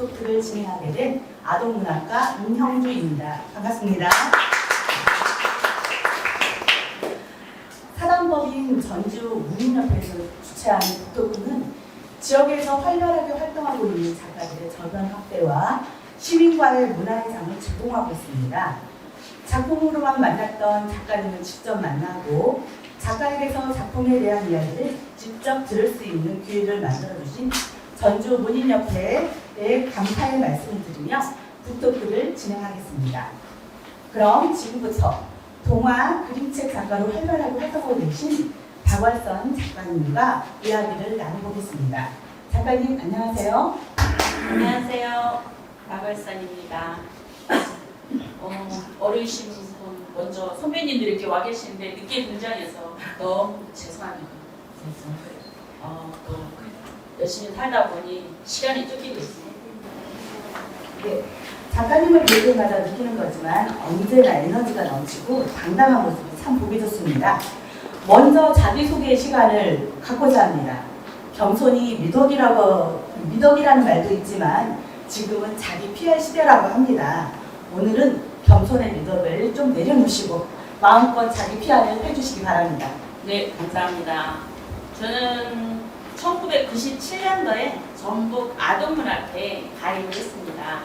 북토크를 진행하게 된 아동문학가 임형주입니다. 반갑습니다. 사단법인 전주 문인협회에서 주최하는 북토크는 지역에서 활발하게 활동하고 있는 작가들의 저변 확대와 시민과의 문화의 장을 제공하고 있습니다. 작품으로만 만났던 작가님을 직접 만나고 작가에게서 작품에 대한 이야기를 직접 들을 수 있는 기회를 만들어주신 전주 문인협회 에 감사의 말씀을 드리며 북토크를 진행하겠습니다. 그럼 지금부터 동화 그림책 작가로 활발하게 활동하고 계신 박월선 작가님과 이야기를 나눠보겠습니다. 작가님 안녕하세요. 안녕하세요. 박월선입니다. 어, 어르신 분 먼저 선배님들이 이렇게 와 계시는데 늦게 등장해서 너무 죄송합니다. 그래서 어, 또 열심히 살다 보니 시간이 쫓기고 있습니다. 네, 작가님을 볼 때마다 느끼는 거지만 언제나 에너지가 넘치고 당당한 모습이 참 보기 좋습니다. 먼저 자기소개 시간을 갖고자 합니다. 겸손히 미덕이라고, 미덕이라는 말도 있지만 지금은 자기 PR 시대라고 합니다. 오늘은 겸손의 미덕을 좀 내려놓으시고 마음껏 자기 PR을 해주시기 바랍니다. 네, 감사합니다. 저는 1997년도에 전북 아동문학회에 가입을 했습니다.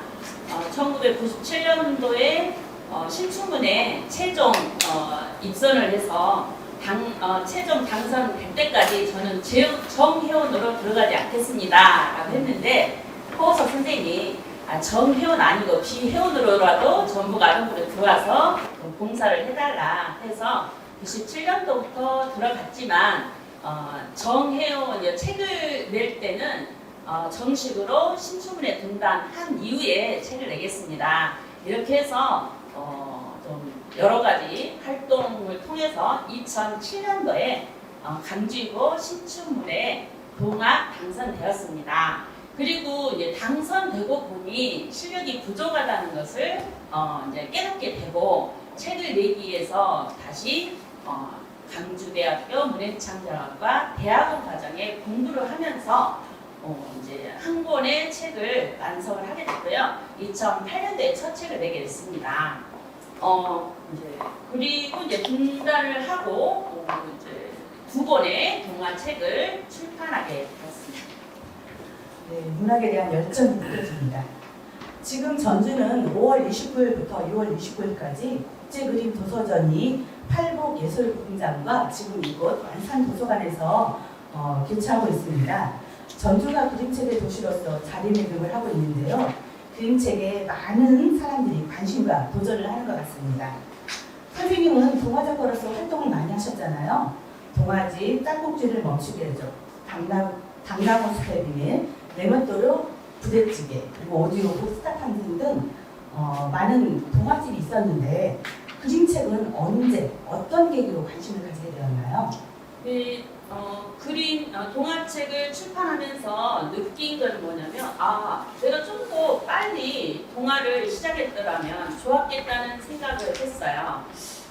어, 1997년도에 어, 신춘문에 최종 어, 입선을 해서 당, 어, 최종 당선될 때까지 저는 제- 정회원으로 들어가지 않겠습니다. 라고 했는데 허호석 선생님이 아, 정회원 아니고 비회원으로라도 전북 아동부에 들어와서 봉사를 해달라 해서 97년도부터 들어갔지만 어, 정혜원 책을 낼 때는 어, 정식으로 신춘문에 등단한 이후에 책을 내겠습니다. 이렇게 해서 어, 좀 여러 가지 활동을 통해서 2007년도에 어, 강주이고 신춘문에 동화 당선되었습니다. 그리고 이제 당선되고 보니 실력이 부족하다는 것을 어, 이제 깨닫게 되고 책을 내기 위해서 다시 어, 강주대학교 문해창작학과 대학원 과정에 공부를 하면서 어, 이제 한 권의 책을 완성을 하게 됐고요. 2008년도에 첫 책을 내게 됐습니다. 어, 이제 그리고 이제 등단을 하고 어, 이제 두 권의 동화 책을 출판하게 되었습니다. 네, 문학에 대한 열정이 느껴집니다. 지금 전주는 5월 29일부터 6월 29일까지 국제그림 도서전이 팔복예술공장과 지금 이곳 완산 도서관에서 어, 개최하고 있습니다. 전주가 그림책의 도시로서 자리매김을 하고 있는데요. 그림책에 많은 사람들이 관심과 도전을 하는 것 같습니다. 선생님은 동화작가로서 활동을 많이 하셨잖아요. 동화지 딸꾹질을 멈추게 해줘. 당당, 당당호 스텝이네. 레몬도로 부대찌개 그리고 오디오북 스타탄생 등 어, 많은 동화집이 있었는데 그림책은 언제 어떤 계기로 관심을 가지게 되었나요? 그, 어, 그림, 어, 동화책을 출판하면서 느낀 건 뭐냐면, 아, 내가 좀 더 빨리 동화를 시작했더라면 좋았겠다는 생각을 했어요.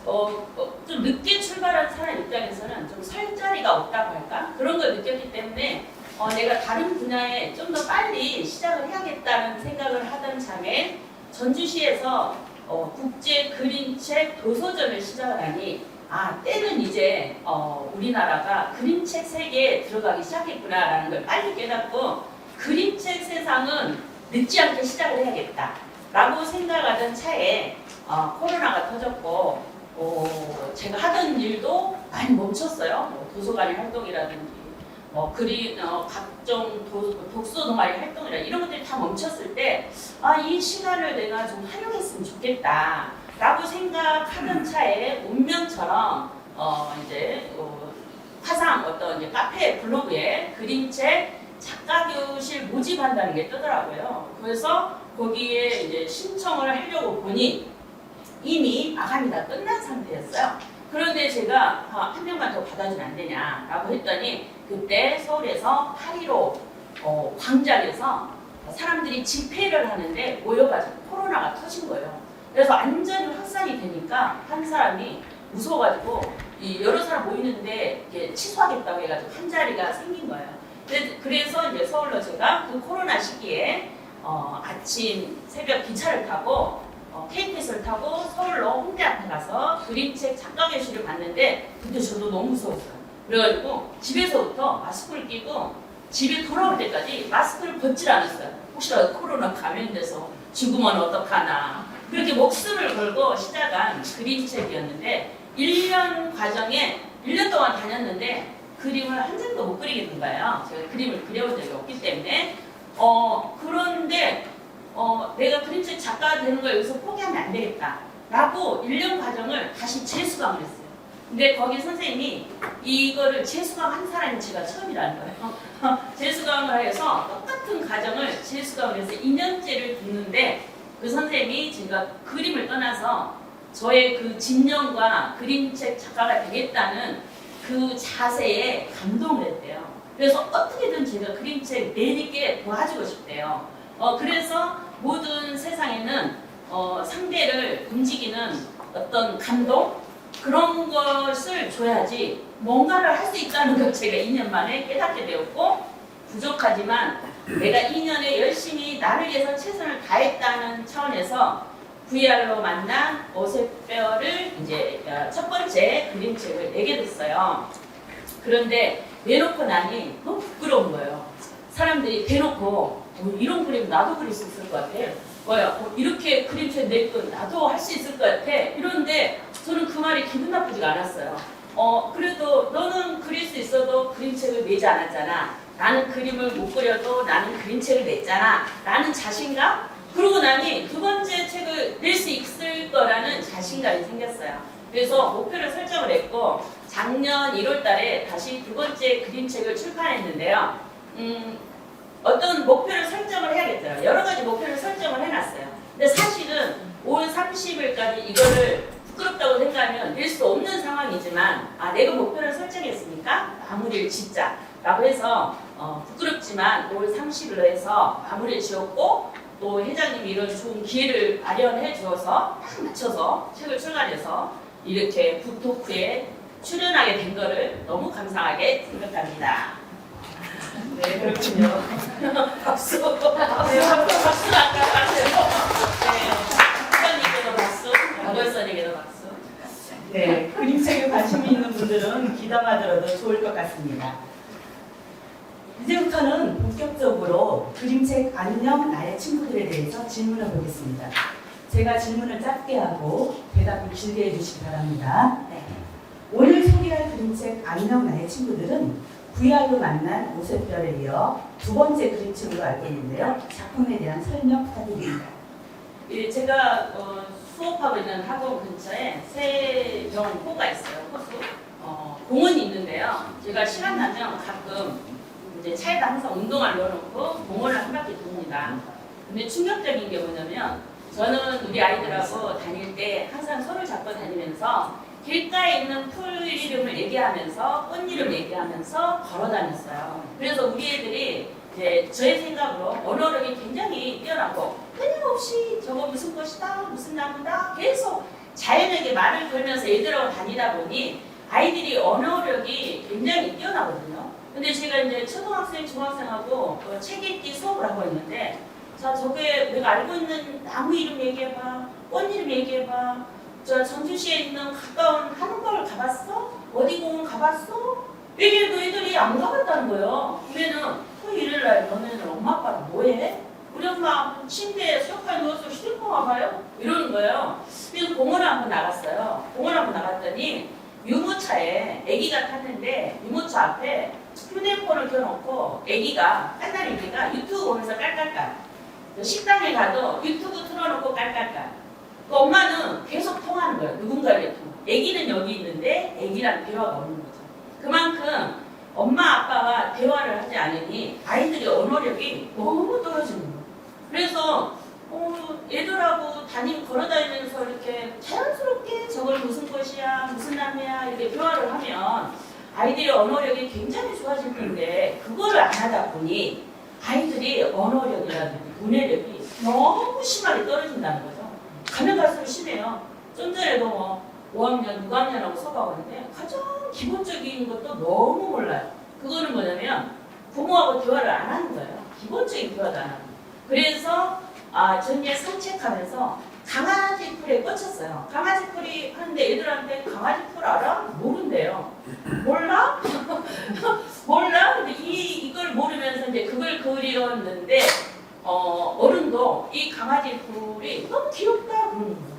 어, 어, 좀 늦게 출발한 사람 입장에서는 좀 설 자리가 없다고 할까? 그런 걸 느꼈기 때문에 어, 내가 다른 분야에 좀 더 빨리 시작을 해야겠다는 생각을 하던 참에 전주시에서 어, 국제 그림책 도서전을 시작을 하니 아 때는 이제 어, 우리나라가 그림책 세계에 들어가기 시작했구나라는 걸 빨리 깨닫고 그림책 세상은 늦지 않게 시작을 해야겠다라고 생각하던 차에 어, 코로나가 터졌고 어, 제가 하던 일도 많이 멈췄어요. 뭐 도서관의 활동이라든지 뭐 그리 어, 각종 도, 독서 동아리 활동이라 이런 것들이 다 멈췄을 때 아 이 시간을 내가 좀 활용했으면 좋겠다. 라고 생각하던 차에 운명처럼 어 이제 어, 화상 어떤 이제 카페 블로그에 그림책 작가 교실 모집한다는 게 뜨더라고요. 그래서 거기에 이제 신청을 하려고 보니 이미 마감이 다 끝난 상태였어요. 그런데 제가 아, 한 명만 더 받아주면 안 되냐라고 했더니 그때 서울에서 8.15 어, 광장에서 사람들이 집회를 하는데 모여가지고 코로나가 터진 거예요. 그래서 완전히 확산이 되니까 한 사람이 무서워가지고 이 여러 사람 모이는데 취소하겠다고 해가지고 한 자리가 생긴 거예요. 그래- 그래서 이제 서울로 제가 그 코로나 시기에 어, 아침 새벽 기차를 타고 어, KTX를 타고 서울로 홍대 앞에 가서 그림책 작가 교실을 봤는데 그때 저도 너무 무서웠어요. 그래가지고 집에서부터 마스크를 끼고 집에 돌아올 때까지 마스크를 벗질 않았어요. 혹시라도 코로나 감염돼서 죽으면 어떡하나. 그렇게 목숨을 걸고 시작한 그림책이었는데 1년 과정에 1년 동안 다녔는데 그림을 한 장도 못 그리겠는 거예요. 제가 그림을 그려본 적이 없기 때문에. 어, 그런데 어, 내가 그림책 작가가 되는 걸 여기서 포기하면 안 되겠다. 라고 1년 과정을 다시 재수강을 했어요. 근데 거기 선생님이 이거를 재수강한 사람이 제가 처음이라는 거예요. 재수강을 해서 똑같은 과정을 재수강을 해서 2년째를 듣는데 그 선생님이 제가 그림을 떠나서 저의 그 진정과 그림책 작가가 되겠다는 그 자세에 감동을 했대요. 그래서 어떻게든 제가 그림책 내리게 도와주고 싶대요. 어, 그래서 모든 세상에는 어, 상대를 움직이는 어떤 감동 그런 것을 줘야지 뭔가를 할 수 있다는 걸 제가 2년 만에 깨닫게 되었고 부족하지만 내가 2년에 열심히 나를 위해서 최선을 다했다는 차원에서 VR로 만난 오세뼈를 이제 어, 첫 번째 그림책을 내게 됐어요. 그런데 내놓고 나니 너무 부끄러운 거예요. 사람들이 대놓고 어, 이런 그림 나도 그릴 수 있을 것 같아. 뭐야 어, 이렇게 그림책 내건 나도 할 수 있을 것 같아. 이런데 저는 그 말이 기분 나쁘지가 않았어요. 어 그래도 너는 그릴 수 있어도 그림책을 내지 않았잖아. 나는 그림을 못 그려도 나는 그림책을 냈잖아. 라는 자신감? 그러고 나니 두 번째 책을 낼 수 있을 거라는 자신감이 생겼어요. 그래서 목표를 설정을 했고 작년 1월 달에 다시 두 번째 그림책을 출판했는데요. 음, 어떤 목표를 설정을 해야겠더라고요. 여러 가지 목표를 설정을 해놨어요. 근데 사실은 올 30일까지 이거를 부끄럽다고 생각하면 낼수 없는 상황이지만 아 내가 목표를 설정했으니까 마무리를 짓자 라고 해서 어, 부끄럽지만 올 30일로 해서 마무리를 지었고 또 회장님이 이런 좋은 기회를 마련해 주어서 딱 맞춰서 책을 출간해서 이렇게 북토크에 출연하게 된 거를 너무 감사하게 생각합니다. 네, 그렇군요. 박수. 네, 박수, 박수 아까 하세요. 네, 국장님께도 박수, 박원선에게도 박수. 네, 그림책에 관심이 있는 분들은 들어도 좋을 것 같습니다. 이제부터는 본격적으로 그림책 안녕 나의 친구들에 대해서 질문을 보겠습니다. 제가 질문을 짧게 하고 대답을 길게 해주시기 바랍니다. 네. 오늘 소개할 그림책 안녕 나의 친구들은 VR로 만난 오색별에 이어 두 번째 그림책으로 알고 있는데요. 작품에 대한 설명 부탁드립니다. 예, 제가 어, 수업하고 있는 학원 근처에 세병호가 있어요. 호수. 어, 공원이 있는데요. 제가 시간 나면 가끔 이제 차에다 항상 운동화를 넣어놓고 공원을 한 바퀴 돕니다. 근데 충격적인 게 뭐냐면 저는 우리 아이들하고 다닐 때 항상 손을 잡고 다니면서 길가에 있는 풀 이름을 얘기하면서 꽃 이름 얘기하면서 걸어 다녔어요. 그래서 우리 애들이 이제 저의 생각으로 언어력이 굉장히 뛰어나고 끊임없이 저거 무슨 꽃이다 무슨 나무다 계속 자연에게 말을 걸면서 애들하고 다니다 보니 아이들이 언어력이 굉장히 뛰어나거든요. 근데 제가 이제 초등학생, 중학생하고 어, 책 읽기 수업을 하고 있는데 자 저게 내가 알고 있는 나무 이름 얘기해봐 꽃 이름 얘기해봐 저 전주시에 있는 가까운 한옥마을 가봤어? 어디 공원 가봤어? 얘기해도 애들이 안 가봤다는 거예요. 그러면은 토요일날 날 너네는 엄마 아빠랑 뭐해? 우리 엄마 침대에 소파에 누워서 휴대폰 봐요? 이러는 거예요. 그래서 공원을 한번 나갔어요. 공원 한번 나갔더니 유모차에 아기가 탔는데 유모차 앞에 휴대폰을 켜놓고 아기가 아기가 유튜브 보면서 깔깔깔 식당에 가도 유튜브 틀어놓고 깔깔깔 그 엄마는 계속 통하는 거예요. 누군가에게 통화. 아기는 여기 있는데 아기랑 대화가 없는 거죠. 그만큼 엄마 아빠와 대화를 하지 않으니 아이들의 언어력이 너무 떨어지는 거예요. 그래서 어, 애들하고 다니 걸어 다니면서 이렇게 자연스럽게 저걸 무슨 꽃이야, 무슨 나무야 이렇게 대화를 하면 아이들의 언어력이 굉장히 좋아질 텐데 그거를 안 하다 보니 아이들이 언어력이라든지 문해력이 너무 심하게 떨어진다는 거죠. 가면 갈수록 심해요. 좀 전에도 뭐 5학년, 6학년하고 수업하고 있는데 가장 기본적인 것도 너무 몰라요. 그거는 뭐냐면 부모하고 대화를 안 하는 거예요. 기본적인 대화도 안 하고. 그래서 아, 전에 산책하면서 강아지 풀에 꽂혔어요. 강아지 풀이 하는데 애들한테 강아지 풀 알아? 모른대요. 몰라? 몰라? 근데 이, 이걸 모르면서 이제 그걸 그리었는데 어, 어른도 이 강아지 풀이 너무 귀엽다 그러는 거예요.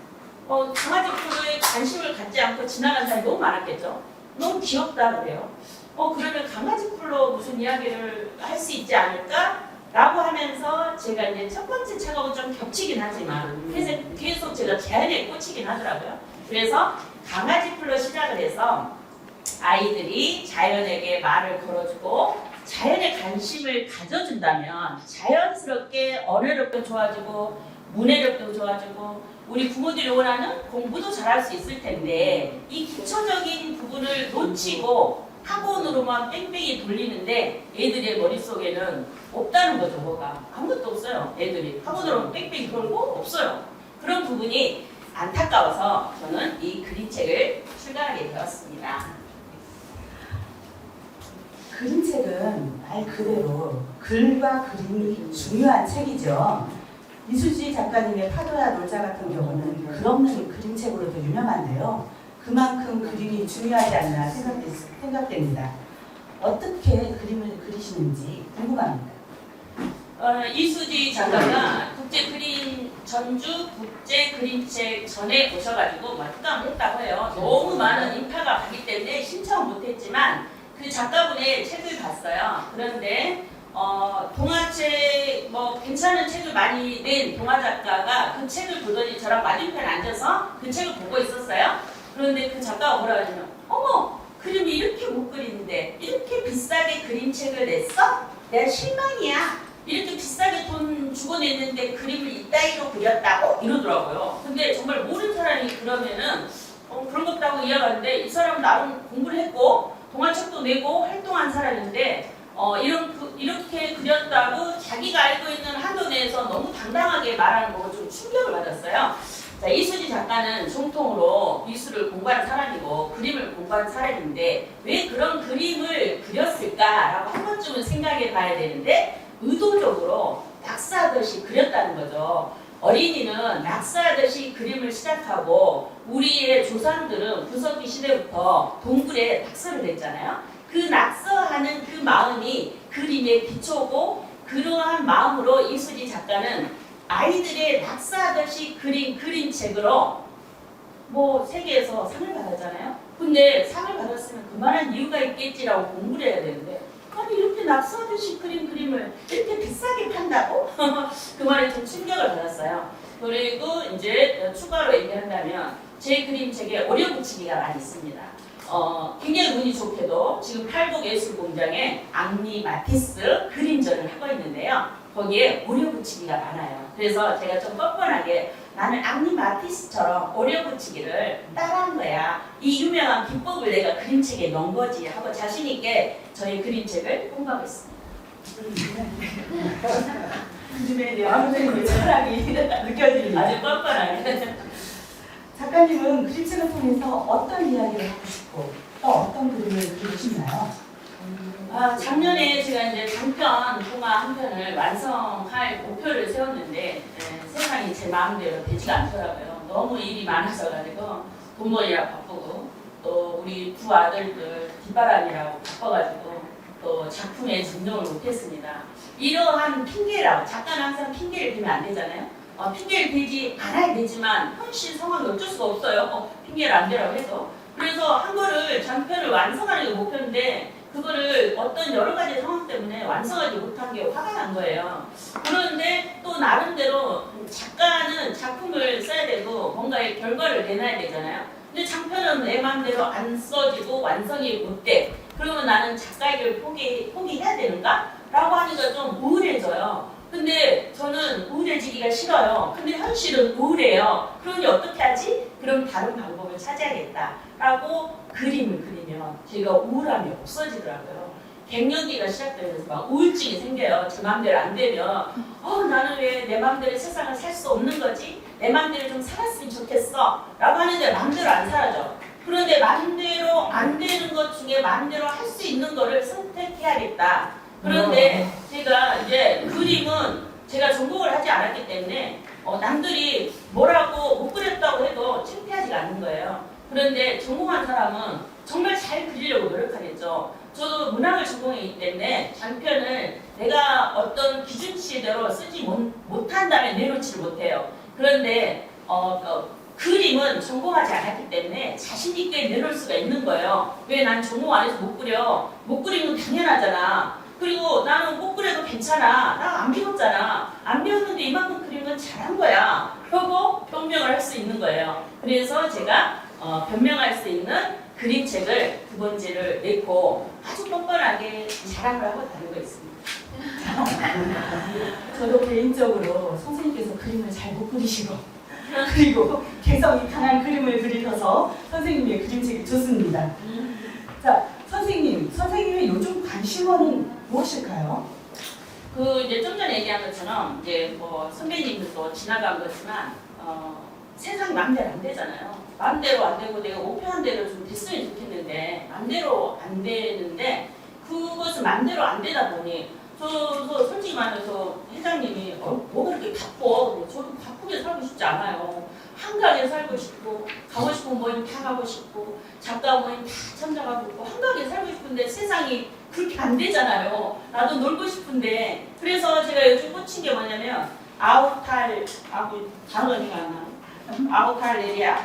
어, 강아지 풀에 관심을 갖지 않고 지나간 사람이 너무 많았겠죠. 너무 귀엽다 그래요. 어, 그러면 강아지 풀로 무슨 이야기를 할 수 있지 않을까? 라고 하면서 제가 이제 첫 번째 책하고 좀 겹치긴 하지만 그래서 계속 제가 자연에 꽂히긴 하더라고요. 그래서 강아지 풀로 시작을 해서 아이들이 자연에게 말을 걸어주고 자연에 관심을 가져준다면 자연스럽게 언어력도 좋아지고 문해력도 좋아지고 우리 부모들이 원하는 공부도 잘할 수 있을 텐데 이 기초적인 부분을 놓치고 학원으로만 뺑뺑이 돌리는데 애들의 머릿속에는 없다는 거죠 뭐가. 아무것도 없어요 애들이. 학원으로 뺑뺑이 돌고 없어요. 그런 부분이 안타까워서 저는 이 그림책을 출간하게 되었습니다. 그림책은 말 그대로 글과 그림이 중요한 책이죠. 이수지 작가님의 파도야 놀자 같은 경우는 글 없는 그림책으로도 유명한데요. 그만큼 그림이 중요하지 않나 생각되, 생각 됩니다. 어떻게 그림을 그리시는지 궁금합니다. 어, 이수지 작가가 국제 그림 전주 국제 그림책 전에 오셔가지고 막감을 했다고 해요. 너무 많은 인파가 가기 때문에 신청 못했지만 그 작가분의 책을 봤어요. 그런데 어, 동화책 뭐 괜찮은 책을 많이 낸 동화 작가가 그 책을 보더니 저랑 맞은편 앉아서 그 책을 보고 있었어요. 그런데 그 작가가 뭐라 하냐면 어머 그림이 이렇게 못 그리는데 이렇게 비싸게 그림책을 냈어? 내가 실망이야. 이렇게 비싸게 돈 주고 냈는데 그림을 이따위로 그렸다고 이러더라고요. 근데 정말 모르는 사람이 그러면은 어, 그런 것도 하고 이해가는데 이 사람은 나름 공부를 했고 동화책도 내고 활동한 사람인데 어, 이런 그, 이렇게 그렸다고 자기가 알고 있는 한도 내에서 너무 당당하게 말하는 거고 좀 충격을 받았어요. 자, 이수지 작가는 정통으로 미술을 공부한 사람이고 그림을 공부한 사람인데 왜 그런 그림을 그렸을까라고 한 번쯤은 생각해 봐야 되는데 의도적으로 낙서하듯이 그렸다는 거죠. 어린이는 낙서하듯이 그림을 시작하고 우리의 조상들은 구석기 시대부터 동굴에 낙서를 했잖아요. 그 낙서하는 그 마음이 그림의 기초고 그러한 마음으로 이수지 작가는 아이들의 낙서하듯이 그린 그림책으로 뭐 세계에서 상을 받았잖아요. 근데 상을 받았으면 그만한 이유가 있겠지라고 공부를 해야 되는데 아니 이렇게 낙서하듯이 그린 그림을 이렇게 비싸게 판다고? 그 말에 좀 충격을 받았어요. 그리고 이제 추가로 얘기한다면 제 그림책에 오려 붙이기가 많이 있습니다. 어, 굉장히 운이 좋게도 지금 팔복예술 공장에 앙리 마티스 그림전을 하고 있는데요. 거기에 오려 붙이기가 많아요. 그래서 제가 좀 뻔뻔하게 나는 앙리 마티스처럼 오려 붙이기를 따라한 거야. 이 유명한 기법을 내가 그림책에 넣은 거지 하고 자신 있게 저희 그림책을. 그림에 대한 선생님의 철학이 느껴집니다. 아주 뻔뻔하게. 작가님은 그림책을 통해서 어떤 이야기를 하고 싶고 또 어떤 그림을 그리고 싶나요? 아, 작년에 제가 이제 장편 동화 한 편을 완성할 목표를 세웠는데 에, 세상이 제 마음대로 되지가 않더라고요. 너무 일이 많아져가지고 돈벌이라 바쁘고 또 우리 두 아들들 뒷바람이라고 바빠가지고 또 작품에 집중을 못했습니다. 이러한 핑계라고 작가는 항상 핑계를 대면 안 되잖아요. 어, 핑계를 대지 않아야 되지만 현실 상황이 어쩔 수가 없어요. 어, 핑계를 안 대라고 해서 그래서 한 거를 장편을 완성하는 게 목표인데 그거를 어떤 여러 가지 상황 때문에 완성하지 못한 게 화가 난 거예요. 그런데 또 나름대로 작가는 작품을 써야 되고 뭔가의 결과를 내놔야 되잖아요. 근데 장편은 내 마음대로 안 써지고 완성이 못 돼. 그러면 나는 작가에게 포기, 포기해야 되는가? 라고 하니까 좀 우울해져요. 근데 저는 우울해지기가 싫어요. 근데 현실은 우울해요. 그러니 어떻게 하지? 그럼 다른 방법을 찾아야겠다. 라고 그림을 그리면 제가 우울함이 없어지더라고요. 갱년기가 시작되면서 막 우울증이 생겨요. 제 마음대로 안 되면 어 나는 왜 내 마음대로 세상을 살 수 없는 거지? 내 마음대로 좀 살았으면 좋겠어. 라고 하는데 마음대로 안 살아져. 그런데 마음대로 안 되는 것 중에 마음대로 할 수 있는 거를 선택해야겠다. 그런데 제가 이제 그림은 제가 전공을 하지 않았기 때문에 어, 남들이 뭐라고 못 그렸다고 해도 창피하지가 않는 거예요. 그런데 전공한 사람은 정말 잘 그리려고 노력하겠죠. 저도 문학을 전공했기 때문에 장편을 내가 어떤 기준치대로 쓰지 못, 못한다면 내놓지를 못해요. 그런데 어, 어, 그림은 전공하지 않았기 때문에 자신 있게 내놓을 수가 있는 거예요. 왜 난 전공 안 해서 못 그려? 못 그리면 당연하잖아. 그리고 나는 못 그려도 괜찮아. 나 안 배웠잖아. 안 배웠는데 이만큼 그리면 잘한 거야. 그러고 변명을 할 수 있는 거예요. 그래서 제가 어, 변명할 수 있는 그림책을 두 번째를 냈고 아주 뻔뻔하게 자랑을 하고 다니고 있습니다. 저도 개인적으로 선생님께서 그림을 잘 못 그리시고 그리고 개성이 강한 그림을 그리셔서 선생님의 그림책이 좋습니다. 자, 선생님, 선생님의 요즘 관심어는 무엇일까요? 그 이제 좀 전에 얘기한 것처럼 이제 뭐 선배님들도 지나간 거지만 어, 세상 맘대로 안 되잖아요. 맘대로 안 되고 내가 목표한 대로 좀 됐으면 좋겠는데 맘대로 안 되는데 그것은 맘대로 안 되다 보니 저, 저 솔직히 말해서 회장님이 어, 뭐 그렇게 바빠? 근데 저도 바쁘게 살고 싶지 않아요. 한가하게 살고 싶고 가고 싶은 모임 다 가고 싶고 작가 모임 다 참석하고 있고 한가하게 살고 싶은데 세상이 그렇게 안 되잖아요. 나도 놀고 싶은데 그래서 제가 요즘 꽂힌 게 뭐냐면 아우탈 아우 단어가 안 나. 아우탈 에리아.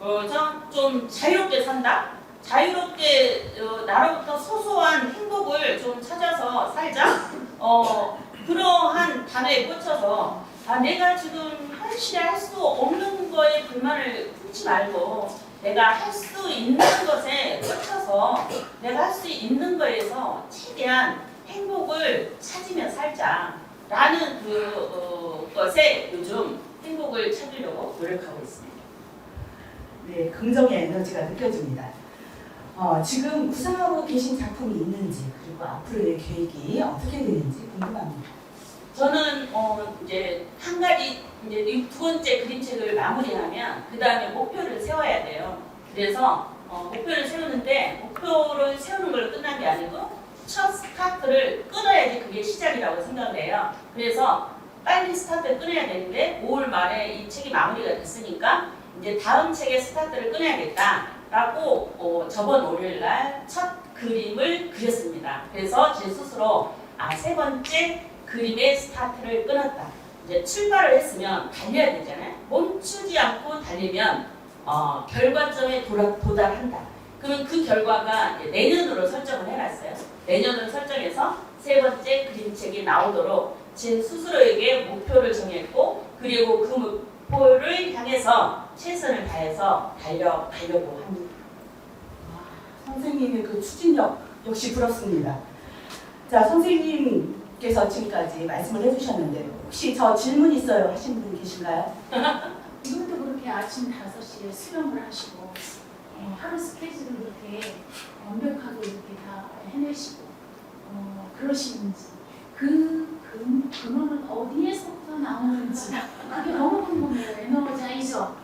그래서 좀 자유롭게 산다. 자유롭게 어, 나로부터 소소한 행복을 좀 찾아서 살자. 어 그러한 단어에 꽂혀서 아 내가 지금 현실에 할 수 없는 거에 불만을 품지 말고 내가 할 수 있는 것에 꽂혀서 내가 할 수 있는 거에서 최대한 행복을 찾으며 살자라는 그 어, 것에 요즘 행복을 찾으려고 노력하고 있습니다. 네, 긍정의 에너지가 느껴집니다. 어, 지금 구상하고 계신 작품이 있는지 그리고 앞으로의 계획이 어떻게 되는지 궁금합니다. 저는 어 이제 한 가지 이제 이 두 번째 그림책을 마무리하면 그 다음에 목표를 세워야 돼요. 그래서 어, 목표를 세우는데 목표를 세우는 걸로 끝난 게 아니고 첫 스타트를 끊어야지 그게 시작이라고 생각을 해요. 그래서 빨리 스타트를 끊어야 되는데 5월 말에 이 책이 마무리가 됐으니까 이제 다음 책의 스타트를 끊어야겠다라고 어, 저번 월요일 날 첫 그림을 그렸습니다. 그래서 제 스스로 아 세 번째 그림의 스타트를 끊었다. 이제 출발을 했으면 달려야 되잖아요. 멈추지 않고 달리면 어, 결과점에 도라, 도달한다. 그러면 그 결과가 내년으로 설정을 해놨어요. 내년으로 설정해서 세 번째 그림책이 나오도록 제 스스로에게 목표를 정했고 그리고 그 목표를 향해서 최선을 다해서 달려 가려고 합니다. 선생님의 그 추진력 역시 부럽습니다. 자, 선생님 께서 지금까지 말씀을 해주셨는데 혹시 저 질문 있어요 하신 분 계신가요? 이분도 그렇게 아침 5시에 수영을 하시고 어, 하루 스케줄을 그렇게 완벽하게 이렇게 다 해내시고 어, 그러시는지 그 근, 근원은 어디에서부터 나오는지 그게 너무 궁금해요. 에너자이저예요.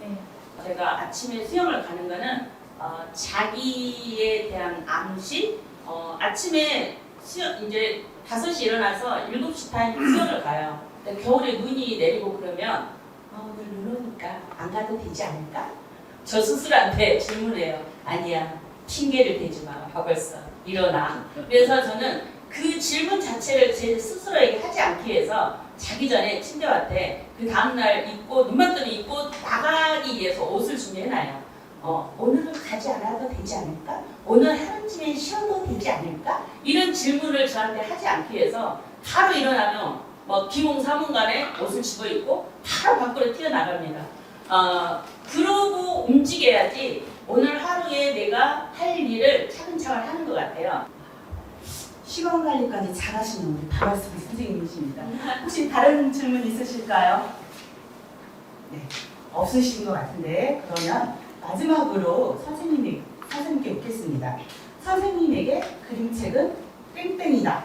네. 제가 아침에 수영을 가는 거는 어, 자기에 대한 암시 어, 아침에 수영 이제 5시 일어나서 7시 반 수영을 가요. 근데 겨울에 눈이 내리고 그러면 어, 오늘 눈 오니까 안 가도 되지 않을까? 저 스스로한테 질문해요. 아니야 핑계를 대지 마. 벌써 일어나. 그래서 저는 그 질문 자체를 제 스스로에게 하지 않기 위해서 자기 전에 침대한테 그 다음날 입고 눈만 뜨면 입고 나가기 위해서 옷을 준비해놔요. 어, 오늘은 가지 않아도 되지 않을까? 오늘 하루쯤엔 쉬어도 되지 않을까? 이런 질문을 저한테 하지 않기 위해서 하루 일어나면 뭐 기몽 사문간에 옷을 집어 입고 바로 밖으로 튀어나갑니다. 어, 그러고 움직여야지 오늘 하루에 내가 할 일을 차근차근 하는 것 같아요. 시간 관리까지 잘하시는 우리 다라스 선생님이십니다. 혹시 다른 질문 있으실까요? 네, 없으신 것 같은데 그러면 마지막으로 선생님이 선생님께 묻겠습니다. 선생님에게 그림책은 땡땡이다.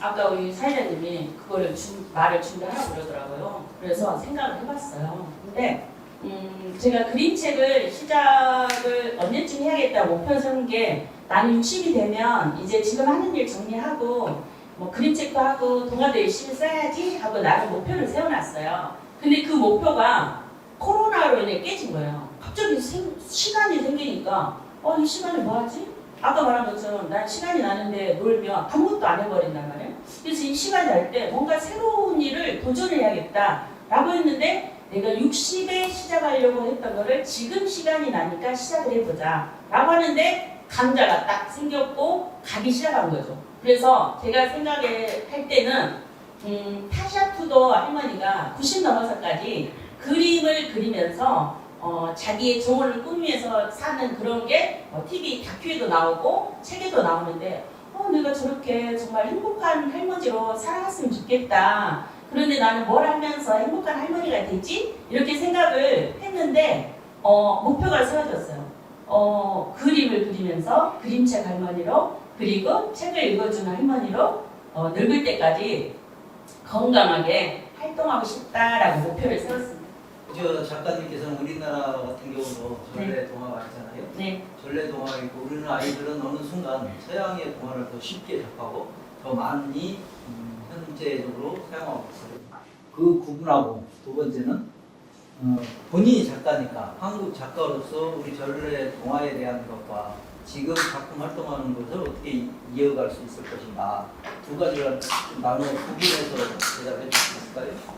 아까 우리 사회자님이 그거를 준- 말을 준비하라고 그러더라고요. 그래서 생각을 해봤어요. 근데 음, 제가 그림책을 시작을 언제쯤 해야겠다 목표 세운 게 나는 60이 되면 이제 지금 하는 일 정리하고 뭐 그림책도 하고 동화도 열심히 써야지 하고 나름 목표를 세워놨어요. 근데 그 목표가 코로나로 인해 깨진 거예요. 갑자기 생- 시간이 생기니까 어, 이 시간에 뭐 하지? 아까 말한 것처럼 난 시간이 나는데 놀면 아무것도 안 해버린단 말이에요. 그래서 이 시간이 날 때 뭔가 새로운 일을 도전해야겠다 라고 했는데 내가 60에 시작하려고 했던 거를 지금 시간이 나니까 시작을 해보자 라고 하는데 강자가 딱 생겼고 가기 시작한 거죠. 그래서 제가 생각할 때는 음, 타샤 투도 할머니가 90 넘어서까지 그림을 그리면서 어, 자기의 정원을 꾸미면서 사는 그런 게 어, TV 다큐에도 나오고 책에도 나오는데 어, 내가 저렇게 정말 행복한 할머니로 살아갔으면 좋겠다. 그런데 나는 뭘 하면서 행복한 할머니가 되지? 이렇게 생각을 했는데 어, 목표가 세워졌어요. 어, 그림을 그리면서 그림책 할머니로 그리고 책을 읽어주는 할머니로 어, 늙을 때까지 건강하게 활동하고 싶다라고 목표를 세웠습니다. 저 작가님께서는 우리나라 같은 경우도 전래 동화가 있잖아요. 네, 전래 동화가 있고 우리는 아이들은 어느 순간 서양의 동화를 더 쉽게 접하고 더 많이 음, 현재적으로 사용하고 있어요. 그 구분하고 두 번째는 어, 본인이 작가니까 한국 작가로서 우리 전래 동화에 대한 것과 지금 작품 활동하는 것을 어떻게 이- 이어갈 수 있을 것인가 두 가지를 좀 나눠 구분해서 대답해 주실 수 있을까요?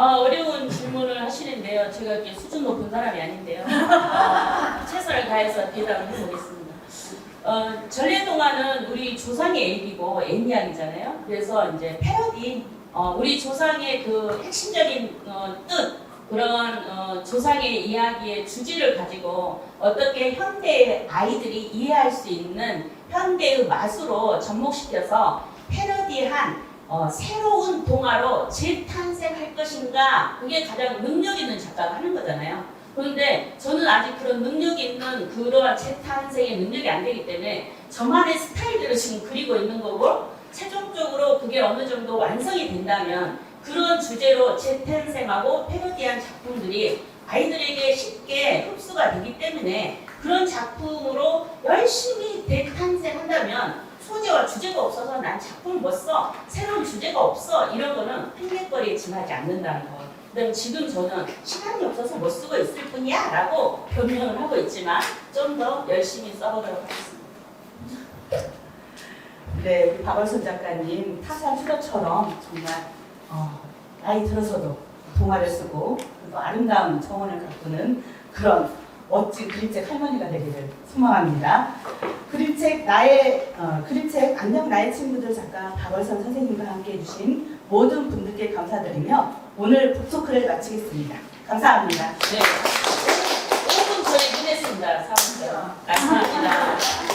어, 어려운 질문을 하시는데요. 제가 이렇게 수준 높은 사람이 아닌데요. 어, 최선을 다해서 대답을 해보겠습니다. 어, 전래동화는 우리 조상의 얘기고 애니악이잖아요. 그래서 이제 패러디, 어, 우리 조상의 그 핵심적인 어, 뜻, 그런 어, 조상의 이야기의 주제를 가지고 어떻게 현대의 아이들이 이해할 수 있는 현대의 맛으로 접목시켜서 패러디한 어, 새로운 동화로 재탄생할 것인가 그게 가장 능력 있는 작가가 하는 거잖아요. 그런데 저는 아직 그런 능력 있는 그러한 재탄생의 능력이 안 되기 때문에 저만의 스타일대로 지금 그리고 있는 거고 최종적으로 그게 어느 정도 완성이 된다면 그런 주제로 재탄생하고 패러디한 작품들이 아이들에게 쉽게 흡수가 되기 때문에 그런 작품으로 열심히 재탄생한다면 소재와 주제가 없어서 난 작품을 못 써. 새로운 주제가 없어. 이런 거는 핑계거리에 지나지 않는다는 거. 그다음 지금 저는 시간이 없어서 못 쓰고 있을 뿐이야 라고 변명을 하고 있지만 좀 더 열심히 써보도록 하겠습니다. 네, 우리 박원순 작가님 타사 수도처럼 정말 어, 나이 들어서도 동화를 쓰고 그리고 아름다운 정원을 가꾸는 그런 멋진 그림책 할머니가 되기를 소망합니다. 그림책 나의 어, 그림책 안녕 나의 친구들 작가 박월선 선생님과 함께 해주신 모든 분들께 감사드리며 오늘 북토크를 마치겠습니다. 감사합니다. 네. 5분 전에 끝냈습니다. 3분. 감사합니다.